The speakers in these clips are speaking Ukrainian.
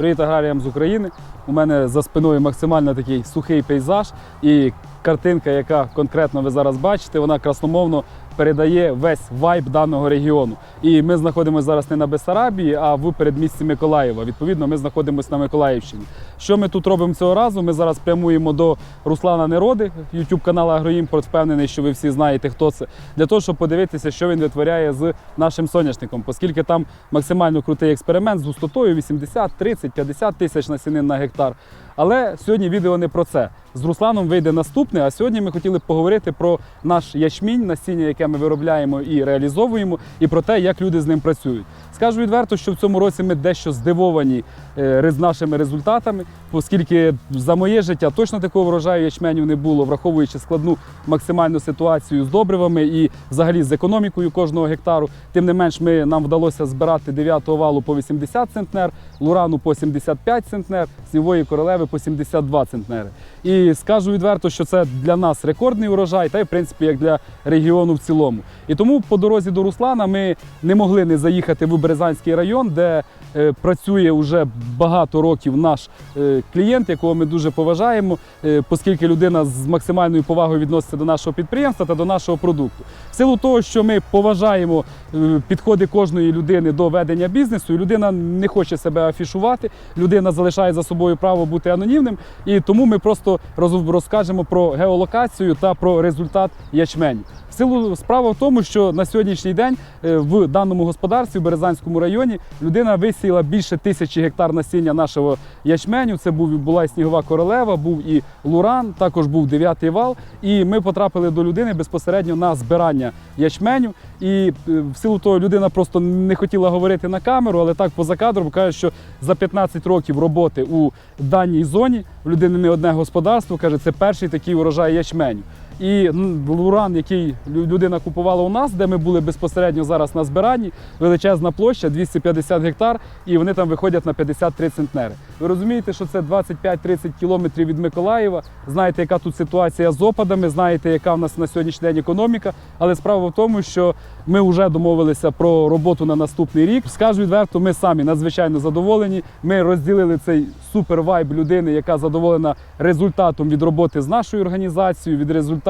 Привіт аграріям з України. У мене за спиною максимально такий сухий пейзаж і картинка, яка конкретно ви зараз бачите, вона красномовно передає весь вайб даного регіону. І ми знаходимося зараз не на Бессарабії, а в передмісті Миколаєва. Відповідно, ми знаходимося на Миколаївщині. Що ми тут робимо цього разу? Ми зараз прямуємо до Руслана Нероди, YouTube каналу Агроімпорт. Впевнений, що ви всі знаєте, хто це, для того, щоб подивитися, що він витворяє з нашим соняшником, оскільки там максимально крутий експеримент з густотою 80, 30, 50 тисяч насінин на гектар. আপনার Але сьогодні відео не про це. З Русланом вийде наступне. А сьогодні ми хотіли поговорити про наш ячмінь, насіння, яке ми виробляємо і реалізовуємо, і про те, як люди з ним працюють. Скажу відверто, що в цьому році ми дещо здивовані е, риз- нашими результатами, оскільки за моє життя точно такого врожаю ячменю не було, враховуючи складну максимальну ситуацію з добривами і взагалі з економікою кожного гектару. Тим не менш, ми нам вдалося збирати 9-го валу по 80 центнер, лурану по 75 центнер, снівої королеви по 72 центнери. І скажу відверто, що це для нас рекордний урожай, та й в принципі як для регіону в цілому. І тому по дорозі до Руслана ми не могли не заїхати в Березанський район, де е, працює вже багато років наш е, клієнт, якого ми дуже поважаємо, е, оскільки людина з максимальною повагою відноситься до нашого підприємства та до нашого продукту. В силу того, що ми поважаємо е, підходи кожної людини до ведення бізнесу, і людина не хоче себе афішувати, людина залишає за собою право бути анонімним, і тому ми просто роз- розкажемо про геолокацію та про результат ячменю. Силу справа в тому, що на сьогоднішній день е, в даному господарстві в Березанському районі людина висіяла більше тисячі гектар насіння нашого ячменю. Це був була і снігова королева, був і луран, також був дев'ятий вал. І ми потрапили до людини безпосередньо на збирання ячменю. І е, в силу того людина просто не хотіла говорити на камеру, але так поза кадром каже, що за 15 років роботи у даній зоні в людини не одне господарство каже, це перший такий урожай ячменю. І луран, який людина купувала у нас, де ми були безпосередньо зараз на збиранні, величезна площа 250 гектар, і вони там виходять на 53 центнери. Ви розумієте, що це 25-30 кілометрів від Миколаєва. Знаєте, яка тут ситуація з опадами, знаєте, яка в нас на сьогоднішній день економіка. Але справа в тому, що ми вже домовилися про роботу на наступний рік. Скажу відверто, ми самі надзвичайно задоволені. Ми розділили цей супер вайб людини, яка задоволена результатом від роботи з нашою організацією, від результату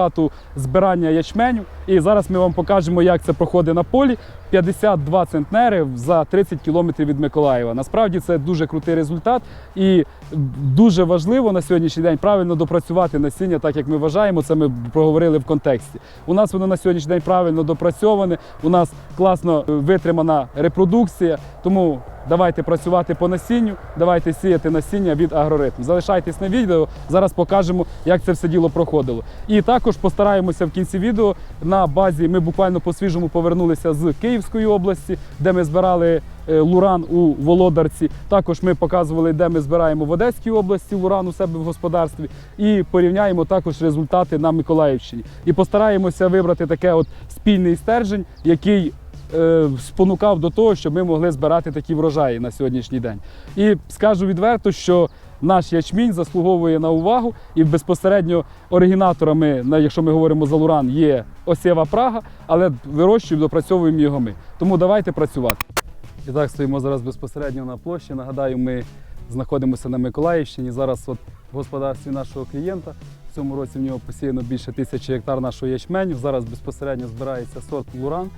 збирання ячменю. І зараз ми вам покажемо, як це проходить на полі. 52 центнери за 30 кілометрів від Миколаєва. Насправді це дуже крутий результат, і дуже важливо на сьогоднішній день правильно допрацювати насіння, так як ми вважаємо. Це ми проговорили в контексті. У нас воно на сьогоднішній день правильно допрацьоване. У нас класно витримана репродукція. Тому давайте працювати по насінню, давайте сіяти насіння від агроритм. Залишайтесь на відео. Зараз покажемо, як це все діло проходило. І також постараємося в кінці відео на базі. Ми буквально по свіжому повернулися з Київської області, де ми збирали е, луран у Володарці. Також ми показували, де ми збираємо в Одеській області луран у себе в господарстві. І порівняємо також результати на Миколаївщині. І постараємося вибрати таке от спільний стержень, який спонукав до того, щоб ми могли збирати такі врожаї на сьогоднішній день. І скажу відверто, що наш ячмінь заслуговує на увагу, і безпосередньо оригінаторами, якщо ми говоримо за Луран, є осєва Прага, але вирощуємо, допрацьовуємо його ми. Тому давайте працювати. І так стоїмо зараз безпосередньо на площі. Нагадаю, ми знаходимося на Миколаївщині. Зараз от в господарстві нашого клієнта. В цьому році в нього посіяно більше тисячі гектар нашого ячменю. Зараз безпосередньо збирається сорт Луран.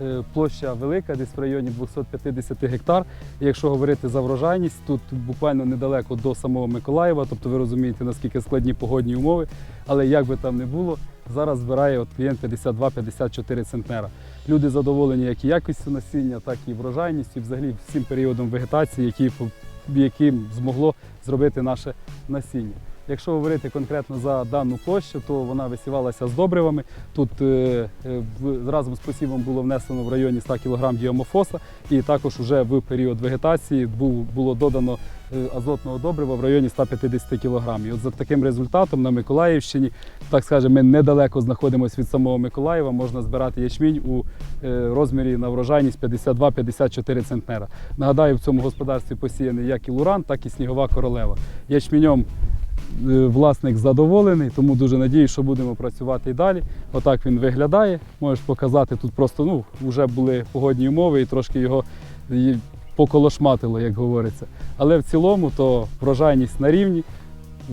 Е, Площа велика, десь в районі 250 гектар. І якщо говорити за врожайність, тут буквально недалеко до самого Миколаєва, тобто ви розумієте, наскільки складні погодні умови. Але як би там не було, зараз збирає от клієнт 52-54 центнера. Люди задоволені як і якістю насіння, так і врожайністю, і взагалі всім періодом вегетації, який, яким змогло зробити наше насіння. Якщо говорити конкретно за дану площу, то вона висівалася з добривами. Тут е, е, разом з посівом було внесено в районі 100 кг діамофоса, і також вже в період вегетації було додано е, азотного добрива в районі 150 кг. І от за таким результатом на Миколаївщині, так скажемо, ми недалеко знаходимося від самого Миколаєва, можна збирати ячмінь у розмірі на врожайність 52-54 центнера. Нагадаю, в цьому господарстві посіяний як і луран, так і снігова королева. Ячменьом е, власник задоволений, тому дуже надію, що будемо працювати і далі. Отак він виглядає. Можеш показати тут просто ну, вже були погодні умови і трошки його поколошматило, як говориться. Але в цілому то врожайність на рівні.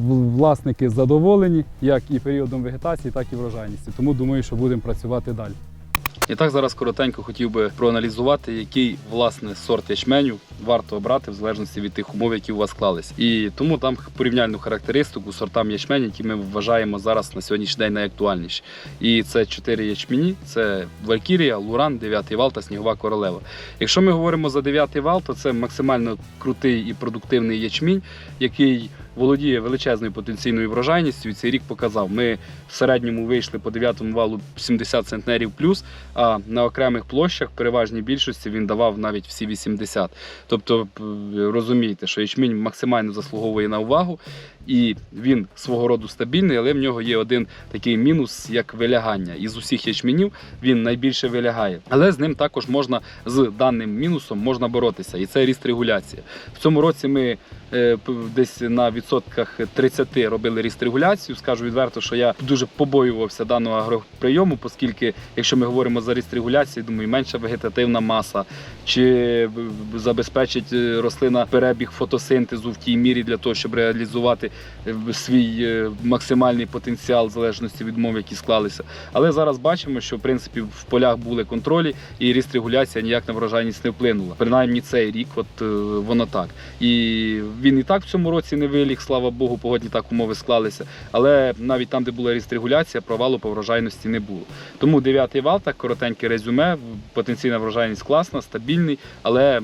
Власники задоволені як і періодом вегетації, так і врожайністю. Тому думаю, що будемо працювати далі. І так зараз коротенько хотів би проаналізувати, який власне сорт ячменю варто обрати в залежності від тих умов, які у вас склались. І тому там порівняльну характеристику сортам ячменю, які ми вважаємо зараз на сьогоднішній день найактуальніші. І це чотири ячмені: це Валькірія, Луран, 9 вал та Снігова королева. Якщо ми говоримо за 9 вал, то це максимально крутий і продуктивний ячмінь, який володіє величезною потенційною врожайністю. І цей рік показав. Ми в середньому вийшли по 9 валу 70 центнерів плюс, а на окремих площах, переважній більшості, він давав навіть всі 80. Тобто розумієте, що ячмінь максимально заслуговує на увагу, і він свого роду стабільний, але в нього є один такий мінус, як вилягання. Із усіх ячменів він найбільше вилягає. Але з ним також можна з даним мінусом можна боротися, і це ріст регуляція. В цьому році ми е, десь на відсотках 30 робили ріст регуляцію. Скажу відверто, що я дуже побоювався даного агроприйому, оскільки, якщо ми говоримо за ріст регуляції, думаю, менша вегетативна маса, чи забезпечить е, рослина перебіг фотосинтезу в тій мірі для того, щоб реалізувати е, свій е, максимальний потенціал в залежності від мов, які склалися. Але зараз бачимо, що в принципі в полях були контролі, і ріст регуляція ніяк на врожайність не вплинула. Принаймні цей рік, от воно так. І він і так в цьому році не виліг, слава Богу, погодні так умови склалися. Але навіть там, де була регуляція, провалу по врожайності не було. Тому дев'ятий вал, так коротеньке резюме, потенційна врожайність класна, стабільний, але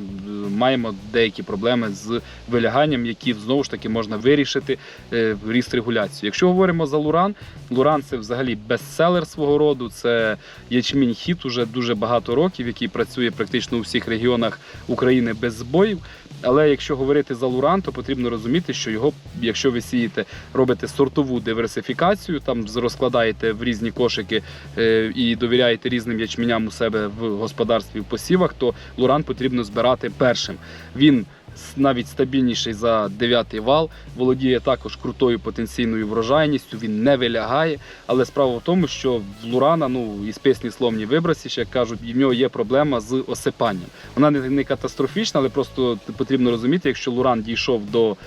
маємо деякі проблеми з виляганням, які знову ж таки можна вирішити е, ріст регуляції. Якщо говоримо за Луран, Луран це взагалі бестселер свого роду. Це ячмінь хіт уже дуже багато років, який працює практично у всіх регіонах України без збоїв. Але якщо говорити за Луран, то потрібно розуміти, що його, якщо ви сієте, робите сортову диверсифікацію, там розкладаєте в різні кошики е, і довіряєте різним ячменям у себе в господарстві в посівах, то Луран потрібно збирати першим. Він навіть стабільніший за 9 вал, володіє також крутою потенційною врожайністю, він не вилягає. Але справа в тому, що в Лурана, ну і списні словні вибросі, як кажуть, в нього є проблема з осипанням. Вона не, катастрофічна, але просто потрібно розуміти, якщо Луран дійшов до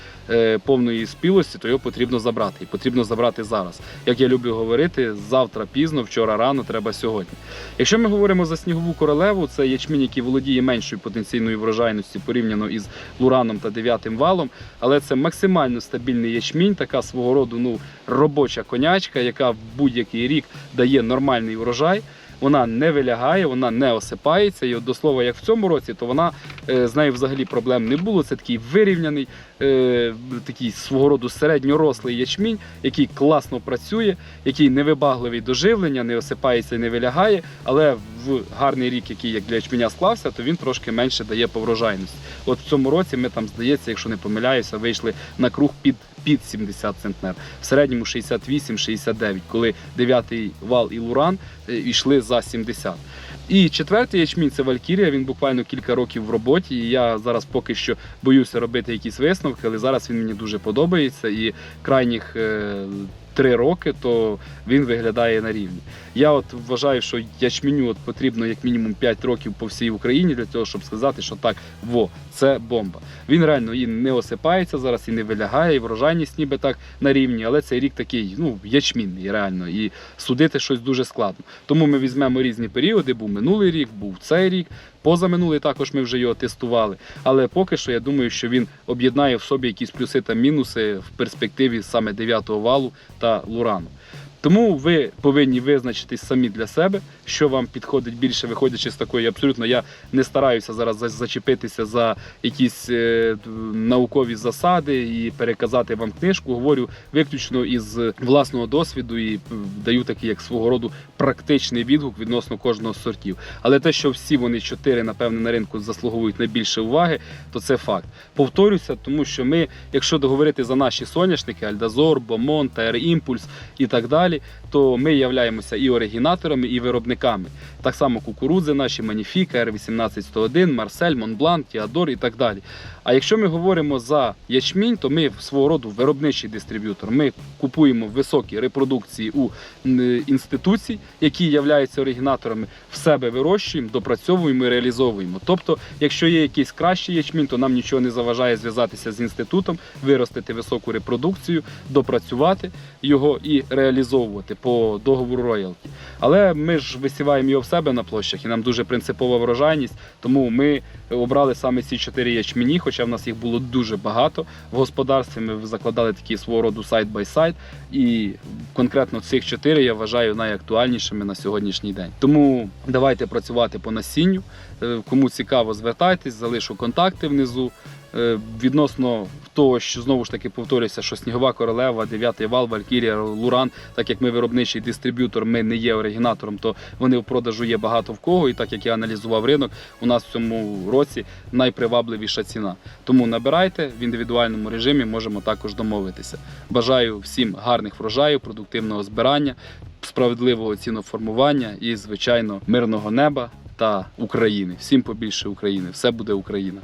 повної спілості, то його потрібно забрати. І потрібно забрати зараз. Як я люблю говорити, завтра пізно, вчора рано, треба сьогодні. Якщо ми говоримо за снігову королеву, це ячмінь, який володіє меншою потенційною врожайністю порівняно із Лураном та дев'ятим валом, але це максимально стабільний ячмінь, така свого роду ну, робоча конячка, яка в будь-який рік дає нормальний врожай. Вона не вилягає, вона не осипається. І от до слова, як в цьому році, то вона е, з нею взагалі проблем не було. Це такий вирівняний, е, такий свого роду середньорослий ячмінь, який класно працює, який невибагливий до живлення, не осипається і не вилягає. Але в гарний рік, який як для ячменя склався, то він трошки менше дає по врожайності. От в цьому році ми там, здається, якщо не помиляюся, вийшли на круг під, під 70 центнер. В середньому 68-69, коли 9 вал і Луран е, йшли за 70. І четвертий ячмінь це Валькірія. Він буквально кілька років в роботі. І я зараз поки що боюся робити якісь висновки, але зараз він мені дуже подобається. І крайніх е, три роки то він виглядає на рівні. Я от вважаю, що ячменю от потрібно як мінімум 5 років по всій Україні для того, щоб сказати, що так, во, це бомба. Він реально і не осипається зараз, і не вилягає, і врожайність ніби так на рівні, але цей рік такий, ну, ячмінний реально. І судити щось дуже складно. Тому ми візьмемо різні періоди. Був минулий рік, був цей рік. Позаминулий також ми вже його тестували. Але поки що я думаю, що він об'єднає в собі якісь плюси та мінуси в перспективі саме 9-го валу та Лурану. Тому ви повинні визначитись самі для себе, що вам підходить більше, виходячи з такої. Абсолютно я не стараюся зараз зачепитися за якісь е, наукові засади і переказати вам книжку. Говорю виключно із власного досвіду і п- даю такий як свого роду практичний відгук відносно кожного з сортів. Але те, що всі вони чотири, напевне, на ринку заслуговують найбільше уваги, то це факт. Повторюся, тому що ми, якщо договорити за наші соняшники, Альдазор, Бомон, Тайр Імпульс і так далі, далі, то ми являємося і оригінаторами, і виробниками. Так само кукурудзи наші, Маніфіка, Р-18101, Марсель, Монблан, Тіадор і так далі. А якщо ми говоримо за ячмінь, то ми свого роду виробничий дистриб'ютор. Ми купуємо високі репродукції у інституцій, які являються оригінаторами, в себе вирощуємо, допрацьовуємо і реалізовуємо. Тобто, якщо є якийсь кращий ячмінь, то нам нічого не заважає зв'язатися з інститутом, виростити високу репродукцію, допрацювати його і реалізовувати по договору роялті. Але ми ж висіваємо його в себе на площах, і нам дуже принципова врожайність. Тому ми обрали саме ці чотири ячмені, хоча в нас їх було дуже багато. В господарстві ми закладали такі свого роду сайт-бай-сайт. І конкретно цих чотири я вважаю найактуальнішими на сьогоднішній день. Тому давайте працювати по насінню. Е, Кому цікаво, звертайтесь, залишу контакти внизу. Е, Відносно того, що знову ж таки повторюся, що снігова королева, дев'ятий вал, Валькірія, Луран, так як ми виробничий дистриб'ютор, ми не є оригінатором, то вони в продажу є багато в кого. І так як я аналізував ринок, у нас в цьому році найпривабливіша ціна. Тому набирайте в індивідуальному режимі, можемо також домовитися. Бажаю всім гарних врожаїв, продуктивного збирання, справедливого ціноформування і, звичайно, мирного неба та України. Всім побільше України. Все буде Україна.